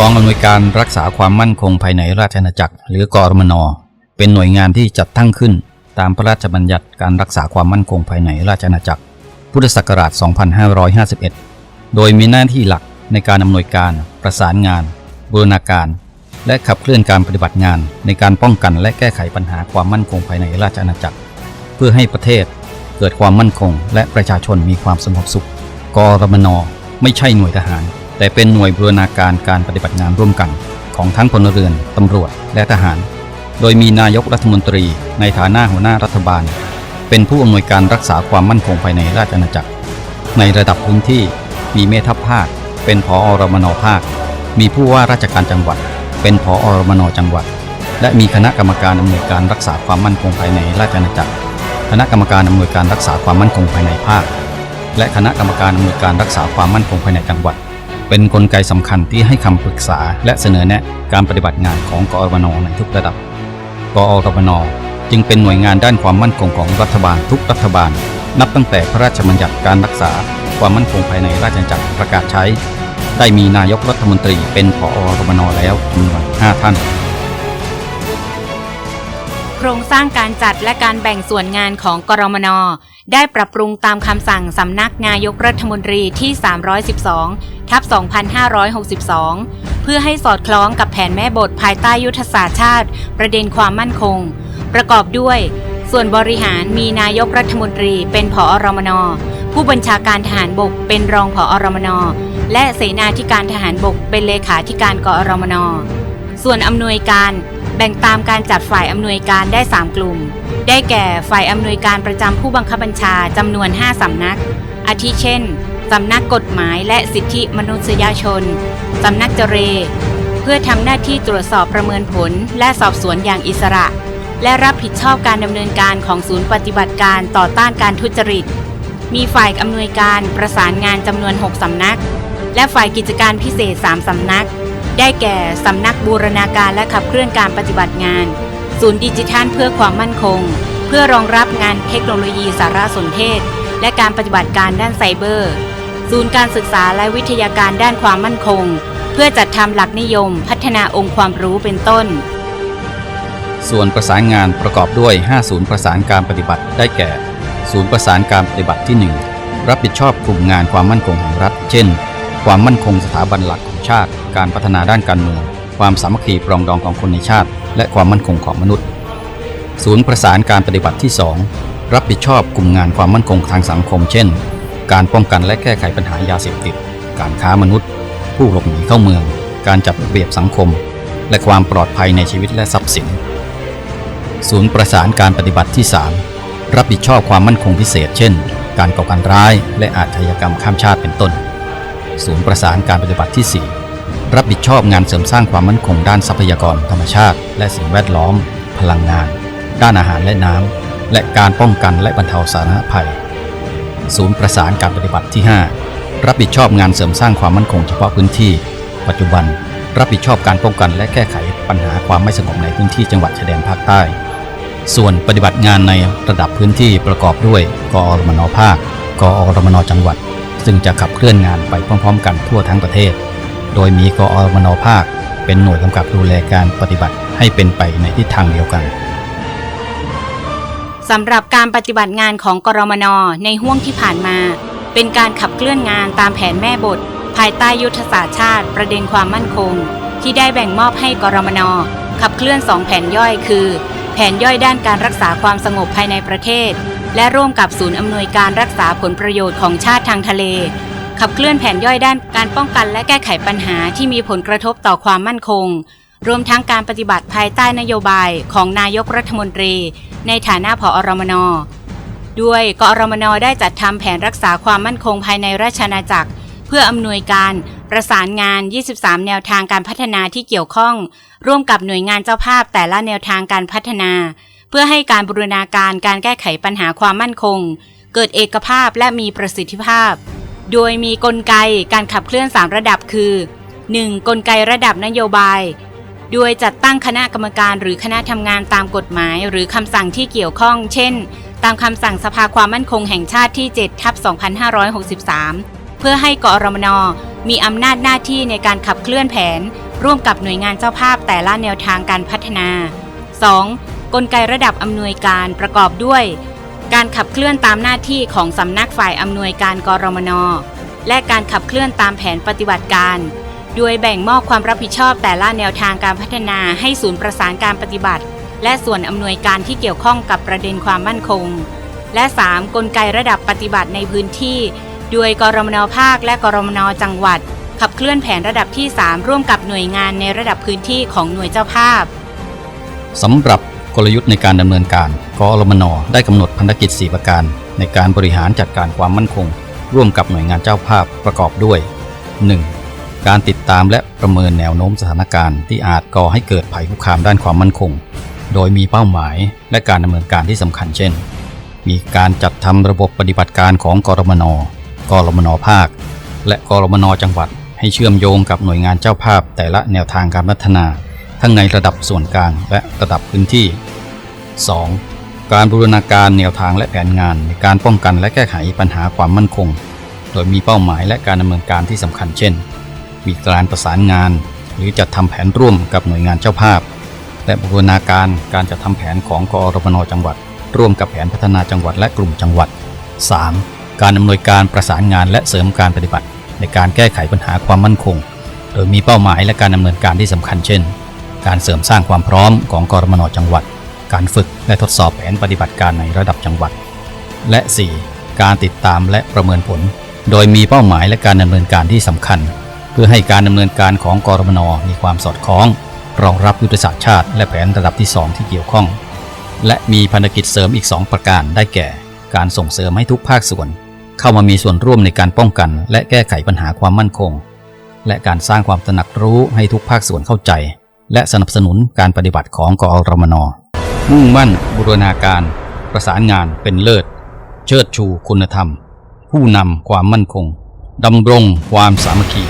กองอำนวยการรักษาความมั่นคงภายในราชอาณาจักร หรือกอรมน เป็นหน่วยงานที่จัดตั้งขึ้น ตามพระราชบัญญัติการรักษาความมั่นคงภายในราชอาณาจักร พุทธศักราช 2551 โดยมีหน้าที่หลักในการอำนวยการ ประสานงาน บูรณาการ และขับเคลื่อนการปฏิบัติงาน ในการป้องกันและแก้ไขปัญหาความมั่นคงภายในราชอาณาจักร เพื่อให้ประเทศเกิดความมั่นคง และประชาชนมีความสงบสุข กรมน ไม่ใช่หน่วยทหาร แต่เป็นหน่วยบูรณาการการปฏิบัติงานร่วมกันของทั้งพลเรือน ตำรวจ และทหาร โดยมีนายกรัฐมนตรีในฐานะหัวหน้ารัฐบาล เป็นผู้อำนวยการรักษาความมั่นคงภายในราชอาณาจักร ในระดับพื้นที่มีเมทัพภาค เป็นผออรมนภาค มีผู้ว่าราชการจังหวัด เป็นผอรมนจังหวัด และมีคณะกรรมการอำนวยการรักษาความมั่นคงภายในราชอาณาจักร คณะกรรมการอำนวยการรักษาความมั่นคงภายในภาค และคณะกรรมการอำนวยการรักษาความมั่นคงภายในจังหวัด เป็นนกลไกสำคัญที่ให้คำปรึกษาและเสนอแนะการปฏิบัติงานของกอรมนในทุกระดับ กอรมนจึงเป็นหน่วยงานด้านความมั่นคงของรัฐบาลทุกรัฐบาล นับตั้งแต่พระราชบัญญัติการรักษาความมั่นคงภายในราชอาณาจักรประกาศใช้ ได้มีนายกรัฐมนตรีเป็นผอรมนแล้วจำนวน5ท่าน โครงสร้างการจัดและการแบ่งส่วนงานของกรมน ได้ปรับปรุงตามคำสั่งสำนักนายกรัฐมนตรีที่ 312 ทับ 2562 เพื่อให้สอดคล้องกับแผนแม่บทภายใต้ยุทธศาสตร์ชาติ ประเด็นความมั่นคง ประกอบด้วย ส่วนบริหารมีนายกรัฐมนตรีเป็นผอรมน ผู้บัญชาการทหารบกเป็นรองผอรมน และเสนาธิการทหารบกเป็นเลขาธิการกอรมน ส่วนอำนวยการ แบ่งตามการจัดฝ่ายอำนวยการได้ 3 กลุ่ม ได้แก่ฝ่ายอำนวยการประจำผู้บังคับบัญชาจำนวน 5สำนัก อาทิเช่นสำนักกฎหมายและสิทธิมนุษยชนสำนักเจเร เพื่อทำหน้าที่ตรวจสอบประเมินผลและสอบสวนอย่างอิสระ และรับผิดชอบการดำเนินการของศูนย์ปฏิบัติการต่อต้านการทุจริต มีฝ่ายอำนวยการประสานงานจำนวน 6สำนัก และฝ่ายกิจการพิเศษ 3สำนัก ได้แก่สำนักบูรณาการและขับเคลื่อนการปฏิบัติงาน ศูนย์ดิจิทัลเพื่อความมั่นคง เพื่อรองรับงานเทคโนโลยีสารสนเทศ และการปฏิบัติการด้านไซเบอร์ ศูนย์การศึกษาและวิทยาการด้านความมั่นคง เพื่อจัดทำหลักนิยม พัฒนาองค์ความรู้เป็นต้น ส่วนประสานงานประกอบด้วย 5 ศูนย์ประสานการปฏิบัติได้แก่ ศูนย์ประสานการปฏิบัติที่ 1 รับผิดชอบกลุ่มงานความมั่นคงแห่งรัฐ เช่น ความมั่นคงสถาบันหลักของชาติ การพัฒนาด้านการเมือง ความสามัคคีปรองดองของคนในชาติ และความมั่นคงของมนุษย์ ศูนย์ประสานการปฏิบัติที่ 2 รับผิดชอบกลุ่มงานความมั่นคงทางสังคม เช่น การป้องกันและแก้ไขปัญหายาเสพติด การค้ามนุษย์ ผู้หลบหนีเข้าเมือง การจัดระเบียบสังคม และความปลอดภัยในชีวิตและทรัพย์สิน ศูนย์ประสานการปฏิบัติที่ 3 รับผิดชอบความมั่นคงพิเศษ เช่น การก่อการร้าย และอาชญากรรมข้ามชาติเป็นต้น ศูนย์ประสานการปฏิบัติที่ 4 รับผิดชอบงานเสริมสร้างความมั่นคงด้านทรัพยากรธรรมชาติ และสิ่งแวดล้อม พลังงาน ด้านอาหารและน้ำ และการป้องกันและบรรเทาสาธารณภัย ศูนย์ประสานการปฏิบัติที่ 5 รับผิดชอบงานเสริมสร้างความมั่นคงเฉพาะพื้นที่ ปัจจุบัน รับผิดชอบการป้องกันและแก้ไขปัญหาความไม่สงบในพื้นที่จังหวัดชายแดนภาคใต้ ส่วนปฏิบัติงานในระดับพื้นที่ประกอบด้วย กอรมนภาค กอรมนจังหวัด ซึ่งจะขับเคลื่อนงานไปพร้อมๆ กันทั่วทั้งประเทศ โดยมีกอรมนภาค เป็นหน่วยกำกับดูแลการปฏิบัติให้เป็นไปในทิศทางเดียวกันสำหรับการปฏิบัติงานของกรมนในห่วงที่ผ่านมา เป็นการขับเคลื่อนงานตามแผนแม่บท ภายใต้ยุทธศาสตร์ชาติประเด็นความมั่นคง ที่ได้แบ่งมอบให้กรมนขับเคลื่อน 2 แผนย่อยคือ ผนย่อยด้านการรักษาความสงบภายในประเทศ และร่วมกับศูนย์อำนวยการรักษาผลประโยชน์ของชาติทางทะเล ขับเคลื่อนแผนย่อยด้านการป้องกันและแก้ไขปัญหาที่มีผลกระทบต่อความมั่นคง รวมทั้งการปฏิบัติภายใต้นโยบายของนายกรัฐมนตรี ในฐานะผอรมนด้วยกอรมนได้จัดทำแผนรักษาความมั่นคงภายในราชอาณาจักร เพื่ออำนวยการ ประสานงาน 23 แนวทางการพัฒนาที่เกี่ยวข้อง ร่วมกับหน่วยงานเจ้าภาพแต่ละแนวทางการพัฒนา เพื่อให้การบูรณาการการแก้ไขปัญหาความมั่นคง เกิดเอกภาพและมีประสิทธิภาพ โดยมีกลไกการขับเคลื่อน 3 ระดับคือ 1. กลไกระดับนโยบาย โดยจัดตั้งคณะกรรมการหรือคณะทำงานตามกฎหมาย หรือคำสั่งที่เกี่ยวข้อง เช่น ตามคำสั่งสภาความมั่นคงแห่งชาติที่7ทับ2563 เพื่อให้กอรมนมีอำนาจหน้าที่ในการขับเคลื่อนแผน ร่วมกับหน่วยงานเจ้าภาพแต่ละแนวทางการพัฒนา 2. กลไกระดับอำนวยการประกอบด้วย การขับเคลื่อนตามหน้าที่ของสำนักฝ่ายอำนวยการกรมน และการขับเคลื่อนตามแผนปฏิบัติการ โดยแบ่งมอบความรับผิดชอบแต่ละแนวทางการพัฒนาให้ศูนย์ประสานการปฏิบัติ และส่วนอำนวยการที่เกี่ยวข้องกับประเด็นความมั่นคง และ 3. กลไกระดับปฏิบัติในพื้นที่ โดยกรมนภาคและกรมนจังหวัด ขับเคลื่อนแผนระดับที่ 3 ร่วมกับหน่วยงานในระดับพื้นที่ของหน่วยเจ้าภาพสำหรับกลยุทธ์ในการดำเนินการกอรมนได้กำหนดพันธกิจ 4 ประการ ในการบริหารจัดการความมั่นคง ร่วมกับหน่วยงานเจ้าภาพประกอบด้วย 1. การติดตามและประเมินแนวโน้มสถานการณ์ที่อาจก่อให้เกิดภัยคุกคามด้านความมั่นคง โดยมีเป้าหมายและการดำเนินการที่สำคัญเช่น มีการจัดทำระบบปฏิบัติการของกรมน กรมนภาค และกรมนจังหวัด ให้เชื่อมโยงกับหน่วยงานเจ้าภาพ แต่ละแนวทางการพัฒนา ทั้งในระดับส่วนกลางและระดับพื้นที่ 2. การบูรณาการแนวทางและแผนงานในการป้องกันและแก้ไขปัญหาความมั่นคง โดยมีเป้าหมายและการดำเนินการที่สำคัญเช่น มีการประสานงาน หรือจัดทำแผนร่วมกับหน่วยงานเจ้าภาพ และบูรณาการการจัดทำแผนของกอรมนจังหวัด ร่วมกับแผนพัฒนาจังหวัดและกลุ่มจังหวัด 3. การอำนวยการประสานงานและเสริมการปฏิบัติ ในการแก้ไขปัญหาความมั่นคง โดยมีเป้าหมายและการดำเนินการที่สำคัญเช่น การเสริมสร้างความพร้อมของกรมนจังหวัด การฝึกและทดสอบแผนปฏิบัติการในระดับจังหวัด และ 4. การติดตามและประเมินผล โดยมีเป้าหมายและการดำเนินการที่สำคัญ เพื่อให้การดำเนินการของกรมนมีความสอดคล้อง รองรับยุทธศาสตร์ชาติ และแผนระดับที่ 2 ที่เกี่ยวข้อง และมีพันธกิจเสริมอีก 2 ประการได้แก่ การส่งเสริมให้ทุกภาคส่วน เข้ามามีส่วนร่วมในการป้องกัน และแก้ไขปัญหาความมั่นคง และการสร้างความตระหนักรู้ให้ทุกภาคส่วนเข้าใจ และสนับสนุนการปฏิบัติของกอรมนมุ่งมั่น บูรณาการ ประสานงานเป็นเลิศ เชิดชูคุณธรรม ผู้นำความมั่นคงดำรงความสามัคคี